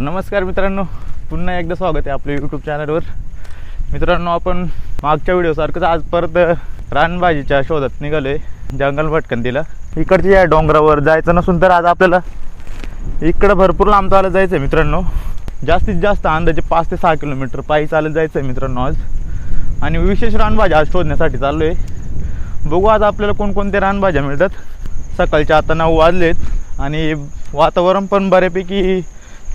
तर नमस्कार मित्रांनो. पुन्हा एकदा स्वागत आहे आपल्या यूट्यूब चॅनलवर मित्रांनो आपण मागच्या व्हिडिओसारखंच आज परत रानभाजीच्या शोधात निघालो आहे जंगल भटकंतीला. इकडच्या या डोंगरावर जायचं नसून तर आज आपल्याला इकडं भरपूर लांब चालत जायचं आहे मित्रांनो. जास्तीत जास्त अंदाजे पाच ते सहा किलोमीटर पायी चालत जायचं आहे मित्रांनो आज. आणि विशेष रानभाज्या आज शोधण्यासाठी चाललो आहे बघू आज आपल्याला कोणकोणत्या रानभाज्या मिळतात. सकाळच्या आता नऊ वाजलेत आणि वातावरण पण बऱ्यापैकी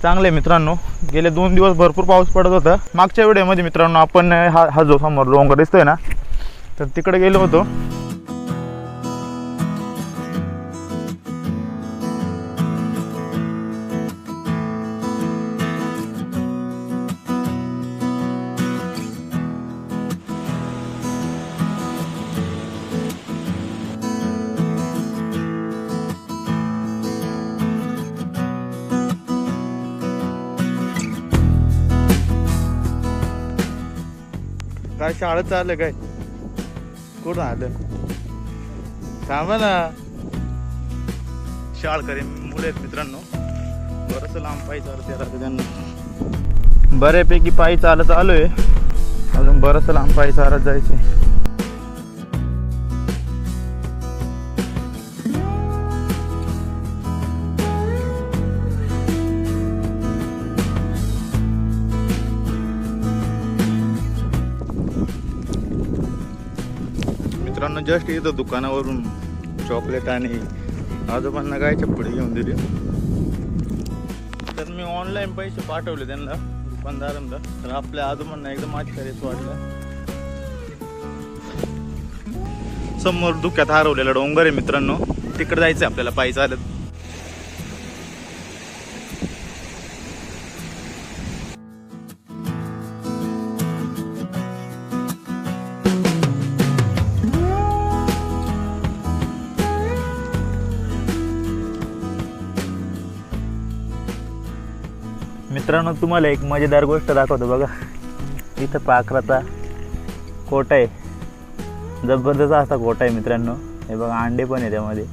चांगले आहे मित्रांनो. गेले दोन दिवस भरपूर पाऊस पडत होता. मागच्या व्हिडिओमध्ये मित्रांनो आपण हा हा जो समोर डोंगर दिसतोय ना तर तिकडे गेलो होतो. शाळेत चाललं काय? कुठं आलं थांबा ना. शाळकरी मुले आहेत मित्रांनो. बरंच लांब पायी चालत त्याला त्यांना? बऱ्यापैकी पायी चालत आलोय. अजून बरंच लांब पायी चालत जायचे जस्ट इथं दुकानावरून चॉकलेट आणि आजोबांना काय चप्पडी घेऊन दिली. तर मी ऑनलाईन पैसे पाठवले त्यांना दुकानदारांना. तर आपल्या आजोबांना एकदम आश्चर्यच वाटलं. समोर धुक्यात हरवलेला डोंगर आहे मित्रांनो. तिकडे जायचं आपल्याला पायी चालत. मित्रांनो तुम्हाला एक मजेदार गोष्ट दाखवतो बघा. इथं पाखराचा कोटा आहे. जबरदस्त असा कोटा आहे मित्रांनो. हे बघा अंडे पण आहे त्यामध्ये.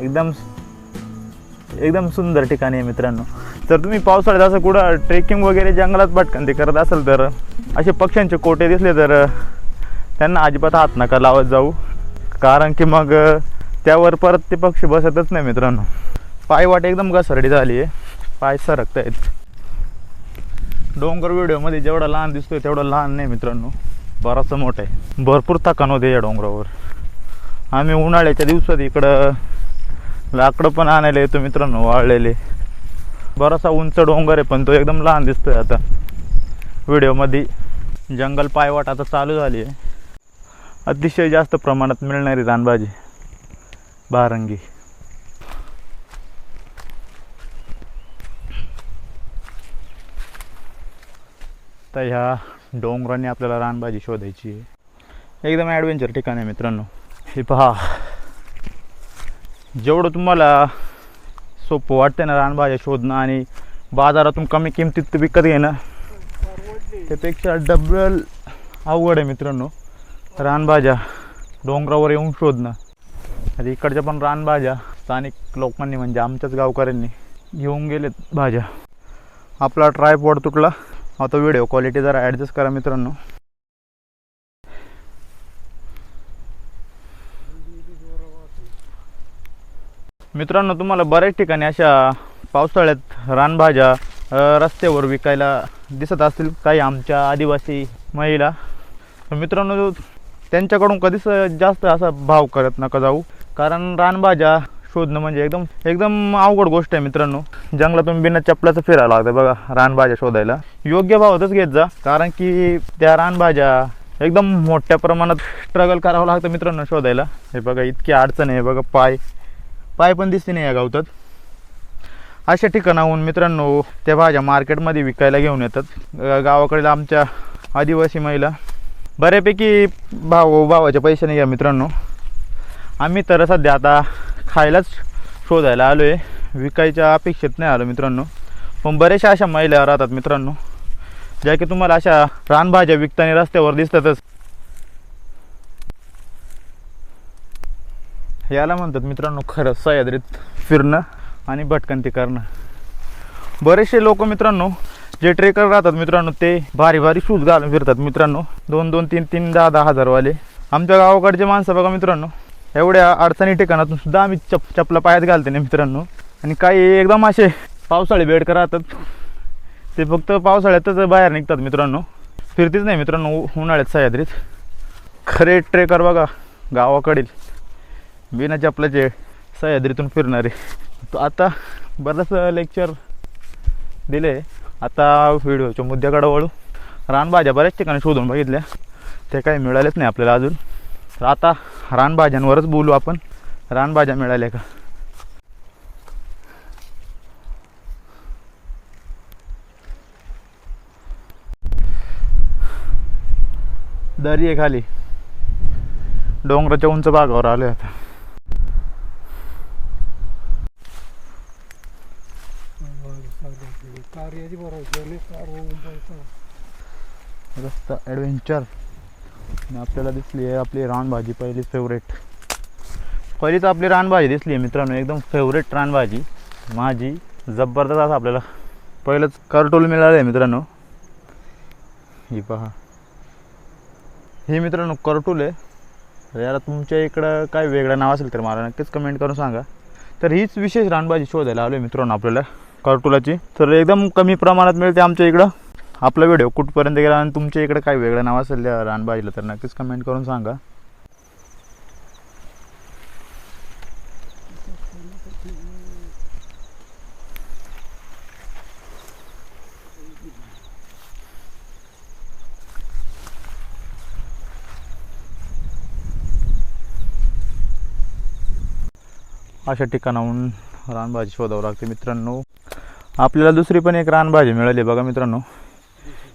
एकदम एकदम सुंदर ठिकाणी आहे मित्रांनो. तर तुम्ही पावसाळ्यात असं कुठं ट्रेकिंग वगैरे जंगलात भटकंती करत असाल तर असे पक्ष्यांचे कोटे दिसले तर त्यांना अजिबात हात नका लावत जाऊ. कारण की मग त्यावर परत ते पक्षी बसतच नाही मित्रांनो. पायवाट एकदम घसरडी झाली आहे. पाय सरकत आहेत डोंगर व्हिडिओमध्ये जेवढा लहान दिसतोय तेवढा लहान नाही मित्रांनो. बराचसा मोठा आहे. भरपूर थकान होते या डोंगरावर. आम्ही उन्हाळ्याच्या दिवसात इकडं लाकडं पण आणायला येतो मित्रांनो वाळलेले. बराचसा उंच डोंगर आहे पण तो एकदम लहान दिसतोय आता. व्हिडिओमध्ये जंगल पायवाट आता चालू झाली आहे. अतिशय जास्त प्रमाणात मिळणारी रानभाजी बारंगी आता ह्या डोंगरांनी आपल्याला रानभाजी शोधायची आहे. एकदम ॲडव्हेंचर ठिकाण आहे मित्रांनो. हे पहा. जेवढं तुम्हाला सोपं वाटतं ना रानभाज्या शोधणं आणि बाजारातून कमी किमतीत विकत घेणं त्यापेक्षा डबल अवघड आहे मित्रांनो रानभाज्या डोंगरावर येऊन शोधणं. आता इकडच्या पण रानभाज्या स्थानिक लोकांनी म्हणजे आमच्याच गावकऱ्यांनी घेऊन गेलेत भाज्या. आपला ट्रायपॉड तुटला. आता व्हिडिओ क्वालिटी जरा ॲडजस्ट करा मित्रांनो. मित्रांनो तुम्हाला बऱ्याच ठिकाणी अशा पावसाळ्यात रानभाज्या रस्त्यावर विकायला दिसत असतील काही आमच्या आदिवासी महिला. मित्रांनो त्यांच्याकडून कधीच जास्त असा भाव करत नका जाऊ. कारण रानभाज्या शोधणं म्हणजे एकदम एकदम अवघड गोष्ट आहे मित्रांनो. जंगलातून बिना चपलाचं फिरायला लागतं बघा रानभाज्या शोधायला. योग्य भावातच घेत जा कारण की त्या रानभाज्या एकदम मोठ्या प्रमाणात स्ट्रगल करावं लागतं मित्रांनो शोधायला. हे बघा इतकी अडचण आहे बघा पाय पाय पण दिसते नाही या गावतात. अशा ठिकाणाहून मित्रांनो त्या भाज्या मार्केटमध्ये विकायला घेऊन येतात. गावाकडील आमच्या आदिवासी महिला बऱ्यापैकी भाव भावाचे पैसे नाही घ्या मित्रांनो. आम्ही तर सध्या आता खायलाच शोधायला आलो आहे विकायच्या अपेक्षेत नाही आलो मित्रांनो. पण बऱ्याचशा अशा महिला राहतात मित्रांनो. ज्या की तुम्हाला अशा रानभाज्या विकताना रस्त्यावर दिसतातच. याला म्हणतात मित्रांनो खरंच सह्याद्रीत फिरणं आणि भटकंती करणं. बरेचसे लोक मित्रांनो जे ट्रेकर राहतात मित्रांनो ते भारी भारी शूज घालून फिरतात मित्रांनो. दोन दोन तीन तीन दहा दहा हजारवाले. आमच्या गावाकडचे माणसं बघा मित्रांनो. एवढ्या अडचणी ठिकाणातून सुद्धा आम्ही चप चपला पायात घालते ना मित्रांनो. आणि काही एकदम असे पावसाळी बेडकर राहतात. ते फक्त पावसाळ्यातच बाहेर निघतात मित्रांनो. फिरतीच नाही मित्रांनो उन्हाळ्यात सह्याद्रीत. खरे ट्रेकर बघा गावाकडील. बिना चपलाचे सह्याद्रीतून फिरणारे. आता बरंच लेक्चर दिले. आता व्हिडिओच्या मुद्द्याकडे वळू. रानभाज्या बऱ्याच ठिकाणी शोधून बघितल्या. ते काही मिळालेच नाही आपल्याला अजून. तर आता रानभाज्यांवरच बोलू आपण. रानभाज्या मिळाल्या का? दरी आहे खाली. डोंगराच्या उंच भागावर आले आता. रस्ता ॲडव्हेंचर आणि आपल्याला दिसली आहे आपली रानभाजी पहिली फेवरेट पहिलीच आपली रानभाजी दिसली आहे मित्रांनो एकदम फेवरेट रानभाजी. माझी जबरदस्त असं आपल्याला पहिलंच करटोल मिळालं आहे मित्रांनो. ही पहा. हे मित्रांनो करटूल आहे. याला तुमच्या इकडं काय वेगळं नाव असेल तर मला नक्कीच कमेंट करून सांगा. तर हीच विशेष रानभाजी शोधायला आलो आहे मित्रांनो आपल्याला करटुलाची तर एकदम कमी प्रमाणात मिळते आमच्या इकडं. आपला व्हिडिओ कुठपर्यंत गेला आणि तुमच्या इकडे काय वेगळं नाव असेल या रानभाजीला तर नक्कीच कमेंट करून सांगा. अशा ठिकाणाहून रानभाजी शोधावं लागते मित्रांनो. आपल्याला दुसरी पण एक रानभाजी मिळाली बघा मित्रांनो.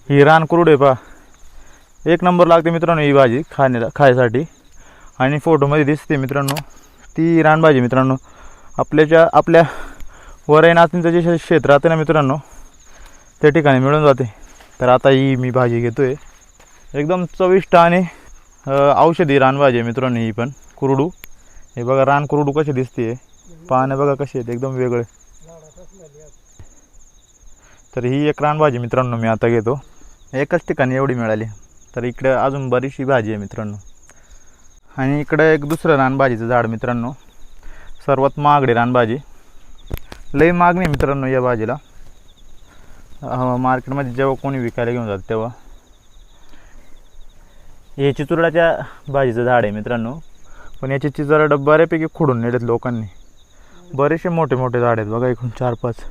ही रान कुरुड आहे पा एक नंबर लागते मित्रांनो ही भाजी खाण्याला खायसाठी. आणि फोटोमध्ये दिसते मित्रांनो ती रानभाजी मित्रांनो. आपल्याच्या आपल्या वराई नाचणीचं जे क्षेत्र राहते ना मित्रांनो त्या ठिकाणी मिळून जाते. तर आता ही मी भाजी घेतो आहे एकदम चविष्ट आणि औषधी रानभाजी आहे मित्रांनो ही पण. कुरडू. हे बघा रान कुरडू कशी दिसते पाहणे बघा कशी आहेत एकदम वेगळे. तर ही एक रानभाजी मित्रांनो मी आता घेतो. एकाच ठिकाणी एवढी मिळाली. तर इकडं अजून बरीचशी भाजी आहे मित्रांनो. आणि इकडं एक दुसरं रानभाजीचं झाड मित्रांनो. सर्वात महागडी रानभाजी लई मागणी आहे मित्रांनो या भाजीला. मार्केटमध्ये जेव्हा कोणी विकायला घेऊन जातं तेव्हा. हे चितुरडाच्या भाजीचं झाड आहे मित्रांनो. पण याची चिचुरडा बऱ्यापैकी खुडून नेलेत लोकांनी. बरेचसे मोठे मोठे झाड आहेत बघा इकडून चार पाच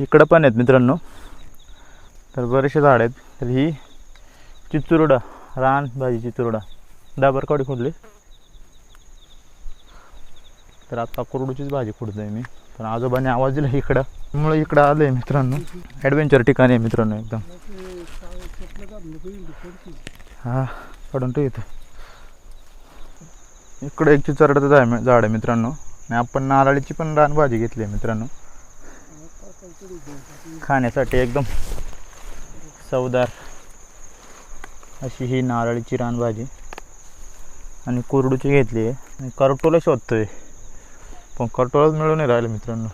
इकडं पण आहेत मित्रांनो. तर बरेचसे झाड आहेत. तर ही चिचुरडा रान भाजी चिचुरडा. डाबर कवडी खोडली तर आता कुरडूचीच भाजी खुडतोय मी. पण आजोबाने आवाज दिला इकडं. त्यामुळे इकडं आलो आहे मित्रांनो. ॲडव्हेंचर ठिकाणी आहे मित्रांनो एकदम. हा काढून तो इथं. इकडं एक चिचरडाचं झाड आहे- झाड आहे मित्रांनो. आणि आपण नारळीची पण रान भाजी घेतली आहे मित्रांनो. खाण्यासाठी एकदम चवदार अशी ही नारळीची रानभाजी. आणि कुरडूची घेतली आहे. आणि करटोला शोधतोय. पण करटोलाच मिळून नाही राहिलं मित्रांनो.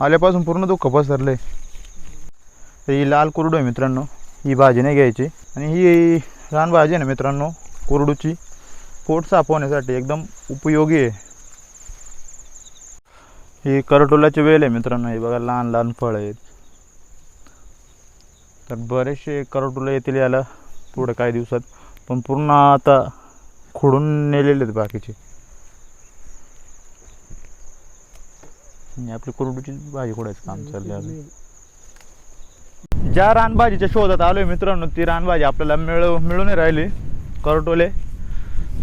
आल्यापासून पूर्ण दुःख पसरलंय. तर ही लाल कुरडू आहे मित्रांनो. ही भाजी नाही घ्यायची. आणि ही रानभाजी आहे ना मित्रांनो कुरडूची. पोट साफ होण्यासाठी एकदम उपयोगी आहे. ही करटोलाची वेल आहे मित्रांनो हे बघा लहान लहान फळ आहेत. तर बरेचसे करटोला येतील याला पुढे काही दिवसात पण पूर्ण आता खोडून नेलेले आहेत बाकीचे. आपली कुरडूची भाजी खोडायचं काम चाललं आहे ज्या रानभाजीच्या शोधात आलोय मित्रांनो ती रानभाजी आपल्याला मिळव मिळून नाही राहिली करटोले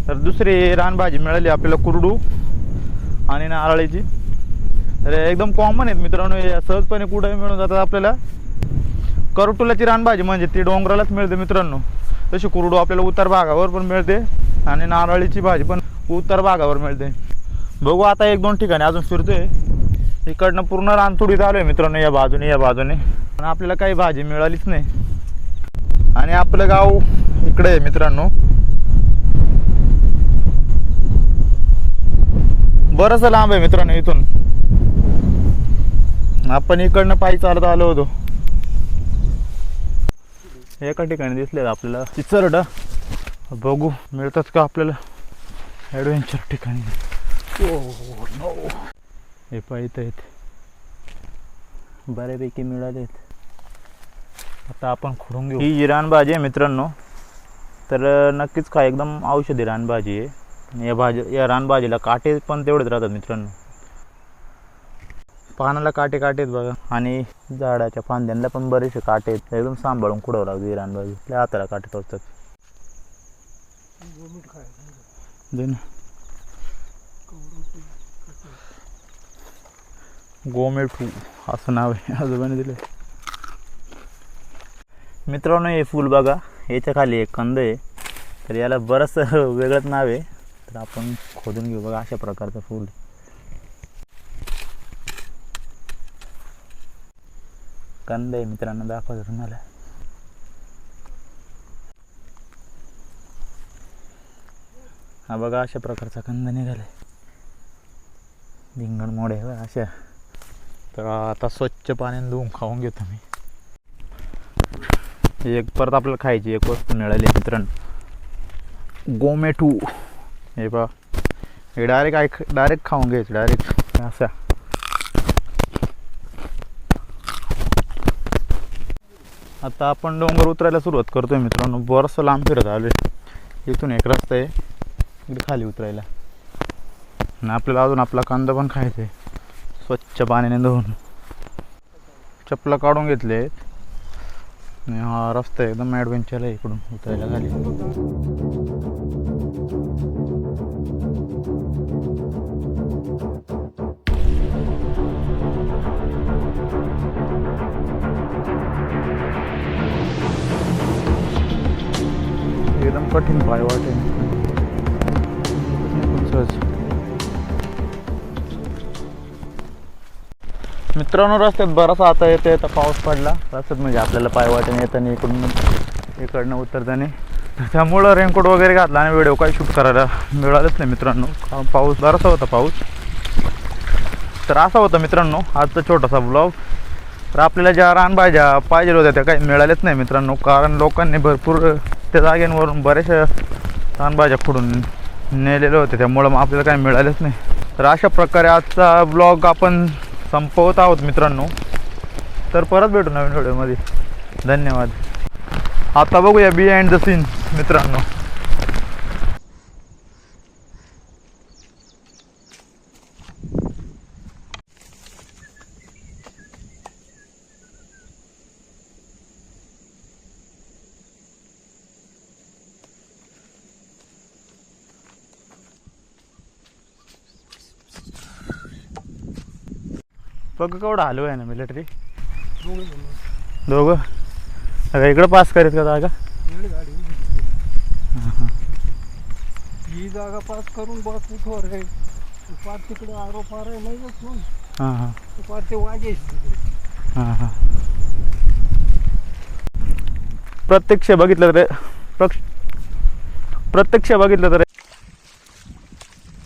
तर दुसरी रानभाजी मिळाली आपल्याला कुरडू आणि नारळीची तर एकदम कॉमन आहेत मित्रांनो या सहजपणे कुठे मिळून जातात आपल्याला. करटुलाची रानभाजी म्हणजे ती डोंगरालाच मिळते मित्रांनो. तशी कुरडू आपल्याला उत्तर भागावर पण मिळते आणि नारळीची भाजी पण उत्तर भागावर मिळते. बघू आता एक दोन ठिकाणी अजून फिरतोय. इकडनं पूर्ण रानतुडीत आलोय मित्रांनो या बाजूने या बाजूने. पण आपल्याला काही भाजी मिळालीच नाही. आणि आपलं गाव इकडे आहे मित्रांनो. बरंच लांब आहे मित्रांनो इथून. आपण इकडनं पायी चालत आलो होतो. एका ठिकाणी दिसले आपल्याला. चिचरड. बघू मिळतात का आपल्याला? ॲडव्हेंचर ठिकाणी. हे पाहित आहेत. बऱ्यापैकी मिळालेत आता आपण खोडून घेऊ. ही जी रानभाजी आहे मित्रांनो. तर नक्कीच का एकदम औषधी रानभाजी आहे. या भाजी या रानभाजीला काटे पण तेवढेच राहतात मित्रांनो. पानाला काटे काटे आहेत बघा. आणि झाडाच्या फांद्यांना पण बरेचसे काटे आहेत. एकदम सांभाळून खुडवं लागते इराण बाजू आपल्या हाताला काटे टोचतात गोमीठ ना. गोमेठू असं नाव आहे. आजोबाने दिलं मित्रांनो हे फूल बघा. याच्या खाली एक कंद आहे. तर याला बरंच वेगळंच नाव आहे. तर आपण खोदून घेऊ बघा अशा प्रकारचं फूल कंद आहे मित्रांनो दाखवतो तुम्हाला हा बघा अशा प्रकारचा कंद निघालाय. धिंगण मोड आहे अशा. तर आता स्वच्छ पाण्याने धुवून खाऊन घेतो मी. एक परत आपल्याला खायची एक वस्तू मिळाली मित्रांनो. गोमेटू. हे बा हे डायरेक्ट ऐक डायरेक्ट खाऊन घ्यायचं डायरेक्ट असा. आता आपण डोंगर उतरायला सुरुवात करतोय मित्रांनो. बरंचसं लांब फिरत आलो इथून एक रस्ता आहे. इकडे खाली उतरायला. आणि आपल्याला अजून आपला कांदा पण खायचा आहे स्वच्छ पाण्याने धुवून. चपला काढून घेतले आणि हा रस्ता एकदम ॲडव्हेंचर आहे इकडून उतरायला खाली. कठीण पाय वाटेल मित्रांनो रस्त्यात बराचसा आता येते आता पाऊस पडला. रस्त्यात म्हणजे आपल्याला पाय वाटेने येताना इकडून इकडनं उतरताना त्यामुळं रेनकोट वगैरे घातला आणि व्हिडिओ काही शूट करायला मिळालंच नाही मित्रांनो. पाऊस बरासा होता पाऊस. तर असा होता मित्रांनो आजचा छोटासा ब्लॉग. तर आपल्याला ज्या रानभाज्या पाहिजे होत्या त्या काही मिळाल्याच नाही मित्रांनो. कारण लोकांनी भरपूर त्या जागेंवरून बऱ्याचशा रानभाज्या फुडून नेलेले होते त्यामुळं मग आपल्याला काही मिळालेच नाही. तर अशा प्रकारे आजचा ब्लॉग आपण संपवत आहोत मित्रांनो. तर परत भेटू नवीन व्हिडिओमध्ये. धन्यवाद. आता बघूया बी अँड द सीन मित्रांनो. बघ केवढं हलव आहे ना मिलिटरी दोघं? अगं इकडं पास करीत का जागा. ही जागा पास करून बस उठवर आहे पार तिकडे आरो पार आहे नाहीच मग हां हां पार ते हां हां प्रत्यक्ष बघितलं तर प्रत्यक्ष बघितलं तर